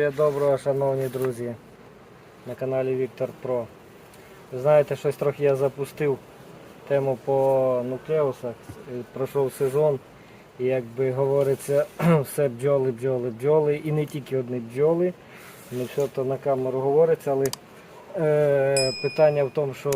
Здоров'я доброго, шановні друзі, на каналі Віктор Про. Ви знаєте, щось трохи я запустив тему по нуклеусах. Е, Пройшов сезон, і як би говориться, все бджоли, бджоли, бджоли. І не тільки одні бджоли. Не все то на камеру говориться, але е, питання в тому, що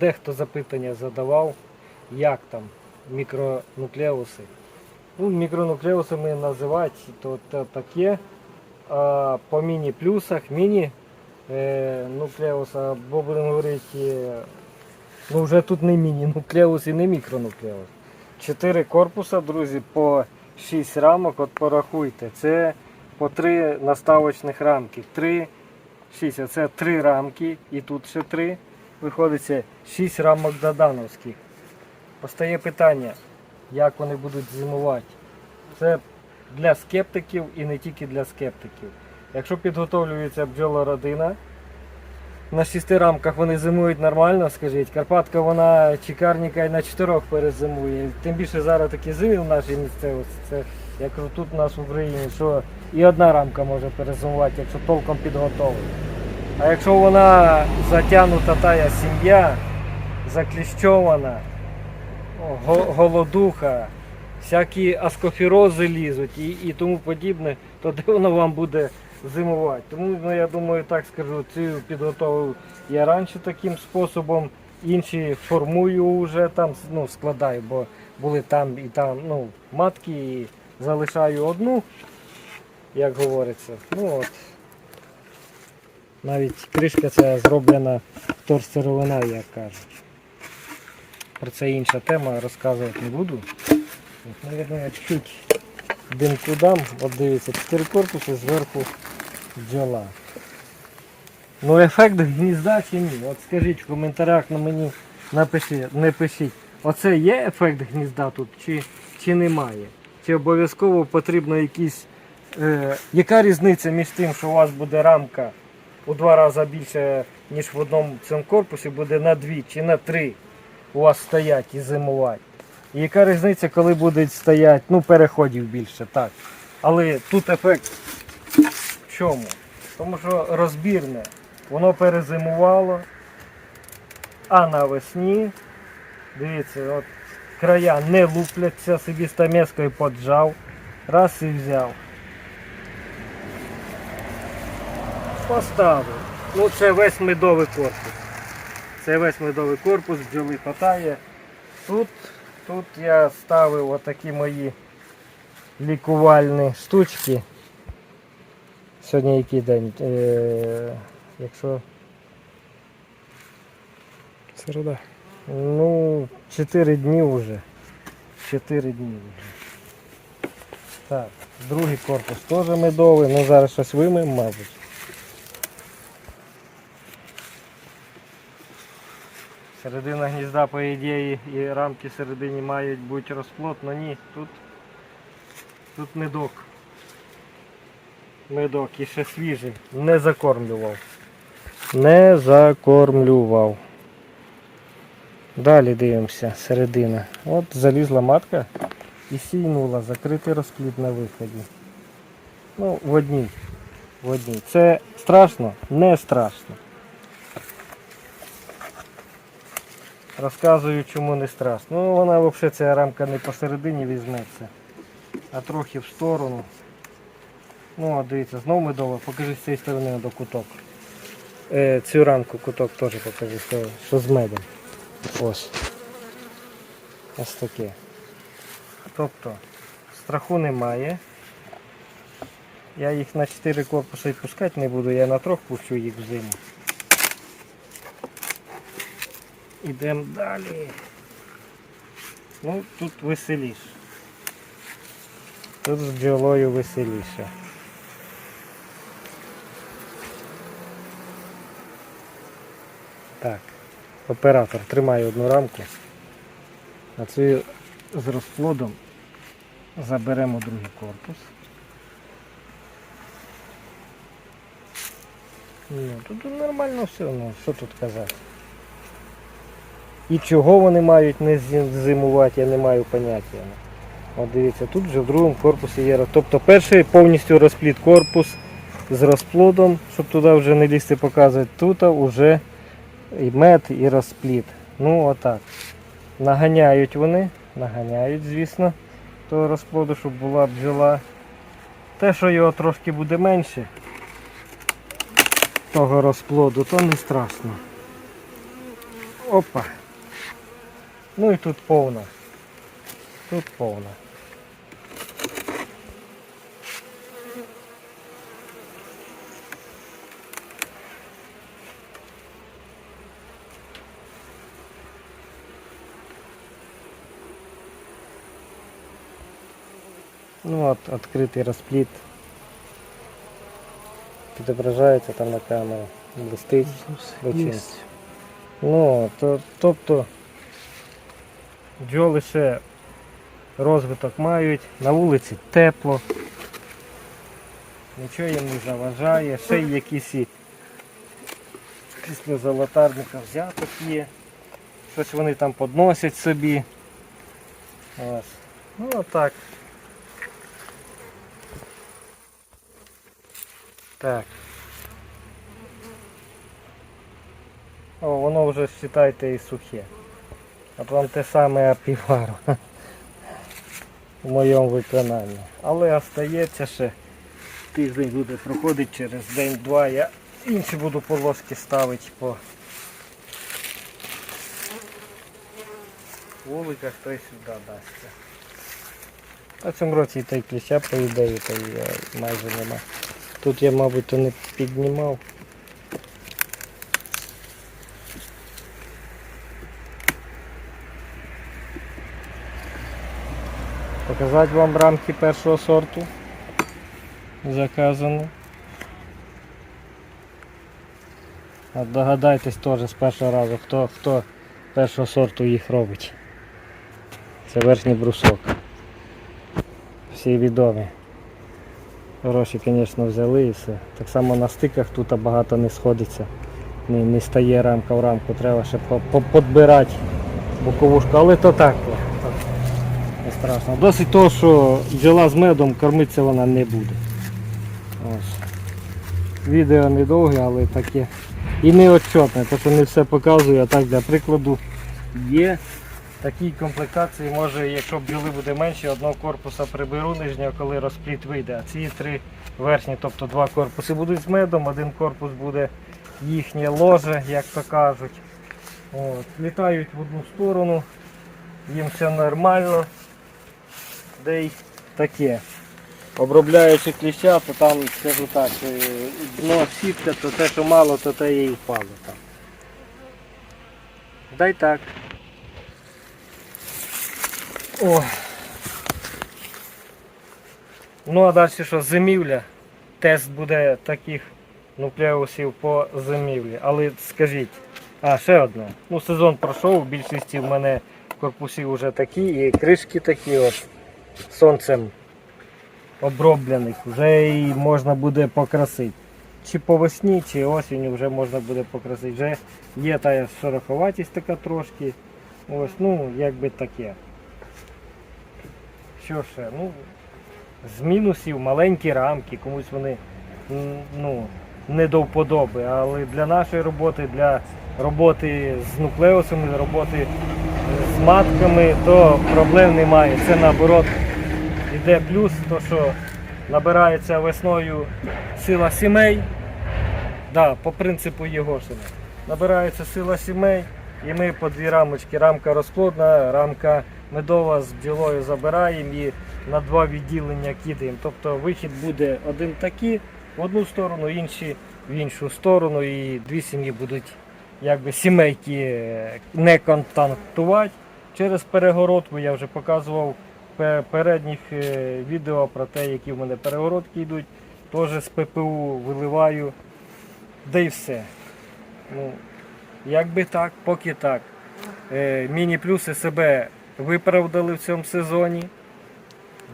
дехто запитання задавав, як там мікронуклеуси. Ну, мікронуклеусами називати, то, то таке. По міні-плюсах, міні е, бо будемо говорити, е, ну вже тут не міні-нуклеус і не мікронуклеус. Чотири корпуса, друзі, по 6 рамок, от порахуйте. Це по 3 наставочних рамки. 3, 6, це 3 рамки і тут ще 3. Виходить це 6 рамок додановських. Постає питання, як вони будуть зимувати. Це для скептиків і не тільки для скептиків. Якщо підготовлюється бджолородина, на шести рамках вони зимують нормально, скажіть. Карпатка вона чекарніка і на чотирьох перезимує. Тим більше зараз такі зими в нашій місцевості. Це як тут у нас в Україні, що і одна рамка може перезимувати, якщо толком підготовлена. А якщо вона затягнута тая сім'я, закліщована, голодуха, всякі аскофірози лізуть і, і тому подібне, то де воно вам буде зимувати. Тому ну, я думаю, так скажу, цю підготовив я раніше таким способом, інші формую вже там, ну, складаю, бо були там і там ну, матки і залишаю одну, як говориться. Ну, от. Навіть кришка ця зроблена вторсировина, як кажуть. Про це інша тема, розказувати не буду. Наверное, я чуть димку дам. От дивіться, 4 корпуси зверху бджола. Ну ефект гнізда чи ні? От скажіть в коментарях на мені напишіть, не. Оце є ефект гнізда тут чи, чи немає? Чи обов'язково потрібно якісь. Е, яка різниця між тим, що у вас буде рамка у два рази більше, ніж в одному цьому корпусі, буде на дві чи на три у вас стоять і зимувати? І яка різниця, коли будуть стояти, ну, переходів більше, так. Але тут ефект в чому? Тому що розбірне, воно перезимувало, а навесні, дивіться, от края не лупляться, собі стамескою поджав, раз і взяв. Поставив. Ну це весь медовий корпус. Це весь медовий корпус, бджоли хватає. Тут, тут я ставив отакі мої лікувальні штучки. Сьогодні який день? Е, якщо Середа. Ну, 4 дні вже. 4 дні вже. Так, другий корпус теж медовий, ну зараз щось вимиємо, мабуть. Середина гнізда, по ідеї, і рамки всередині мають бути розплод, але ні, тут, тут медок. Медок і ще свіжий. Не закормлював. Не закормлював. Далі дивимося, середина. От залізла матка і сійнула, закритий розплід на виході. Ну, в одній. В одній. Це страшно? Не страшно. Розказую, чому не страшно. Ну, вона взагалі ця рамка не посередині візьметься, а трохи в сторону. Ну, от дивіться, знову медово, покажи з цієї сторони до куток. Е, цю рамку куток теж покажи, що з медом. Ось. Ось таке. Тобто страху немає. Я їх на 4 корпуси пускати не буду, я на трьох пущу їх в зиму. Ідемо далі. Ну, тут веселіше. Тут з бджолою веселіше. Так. Оператор тримає одну рамку. А цю з розплодом заберемо другий корпус. Ну, тут нормально все, ну що тут казати. І чого вони мають не зимувати, я не маю поняття. От дивіться, тут вже в другому корпусі є. Тобто перший повністю розплід корпус з розплодом, щоб туди вже не лізти показувати. Тут вже і мед, і розплід. Ну отак. Наганяють вони, наганяють, звісно, того розплоду, щоб була бджола. Те, що його трошки буде менше, того розплоду, то не страшно. Опа. Ну і тут повна. Тут повна. Ну от відкритий розпліт. Відображається там на камеру. Блистить. Очень. Ну, то, тобто бджоли ще розвиток мають, на вулиці тепло, нічого їм не заважає, ще й якісь після золотарника взяток є, щось вони там подносять собі. Ось. Ну отак. Так. О, воно вже вважайте і сухе. А там те саме апівару в моєму виконанні. Але остається ще тиждень буде проходити через день-два. Я інші буду положки ставити по вуликах, то й сюди дасться. А цьому році і й кліща, по ідеї, та й е, майже нема. Тут я, мабуть, то не піднімав. Показати вам рамки першого сорту. Заказано. А догадайтесь теж з першого разу, хто, хто першого сорту їх робить. Це верхній брусок. Всі відомі. Гроші, звісно, взяли і все. Так само на стиках тут багато не сходиться. Не, не стає рамка в рамку, треба ще по- по- подбирати боковушку, але то так. То, то страшно. Досить того, що бджола з медом кормитися вона не буде. Ось. Відео недовге, але таке. І не отчетне, тому що не все показую, а так для прикладу є. Такій комплектації може, якщо бджоли буде менше, одного корпуса приберу нижнього, коли розпліт вийде. А ці три верхні, тобто два корпуси будуть з медом, один корпус буде їхнє ложе, як то кажуть. От. Літають в одну сторону, їм все нормально. Де й таке. Обробляючи кліща, то там, скажу так, е, дно сітка, то те, що мало, то те і впало там. Дай так. О. Ну а далі що, зимівля. Тест буде таких нуклеусів по зимівлі. Але скажіть, а ще одне. Ну сезон пройшов, в більшості в мене корпусів вже такі і кришки такі от сонцем оброблених. Вже і можна буде покрасити. Чи по весні, чи осінню вже можна буде покрасити. Вже є та шероховатість така трошки. Ось, ну, якби таке. Що ще? Ну, з мінусів маленькі рамки, комусь вони ну, не до вподоби. Але для нашої роботи, для роботи з нуклеусами, роботи з матками, то проблем немає. Це наоборот йде плюс, то що набирається весною сила сімей. Да, по принципу Єгошина. Набирається сила сімей, і ми по дві рамочки. Рамка розплодна, рамка медова з бджолою забираємо і на два відділення кидаємо. Тобто вихід буде один такий в одну сторону, інший в іншу сторону. І дві сім'ї будуть якби сімейки е, не контактувати через перегородку. Я вже показував передніх е, відео про те, які в мене перегородки йдуть. Теж з ППУ виливаю. Да й все. Ну, якби так, поки так. Е, міні-плюси себе виправдали в цьому сезоні.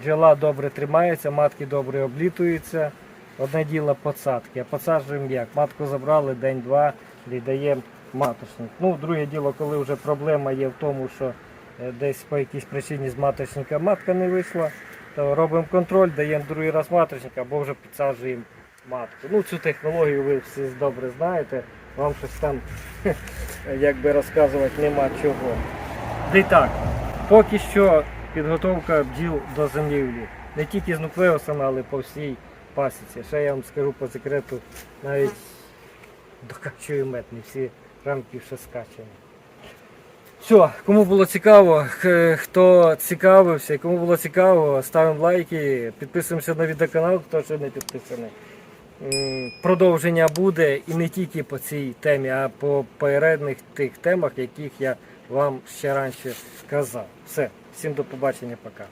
Бджола добре тримається, матки добре облітуються. Одне діло посадки. А посаджуємо як? Матку забрали день-два і даємо маточник. Ну, друге діло, коли вже проблема є в тому, що десь по якійсь причині з маточника матка не вийшла, то робимо контроль, даємо другий раз маточник або вже підсаджуємо матку. Ну, цю технологію ви всі добре знаєте. Вам щось там як би розказувати нема чого. Й так, поки що підготовка бджіл до зимівлі. Не тільки з нуклеусами, але по всій пасіці. Ще я вам скажу по секрету, навіть докачую мед, не всі рамки ще скачані. Все, кому було цікаво, хто цікавився, кому було цікаво, ставимо лайки, підписуємося на відеоканал, хто ще не підписаний. Продовження буде і не тільки по цій темі, а по попередніх тих темах, яких я вам ще раніше казав. Все, всім до побачення, пока.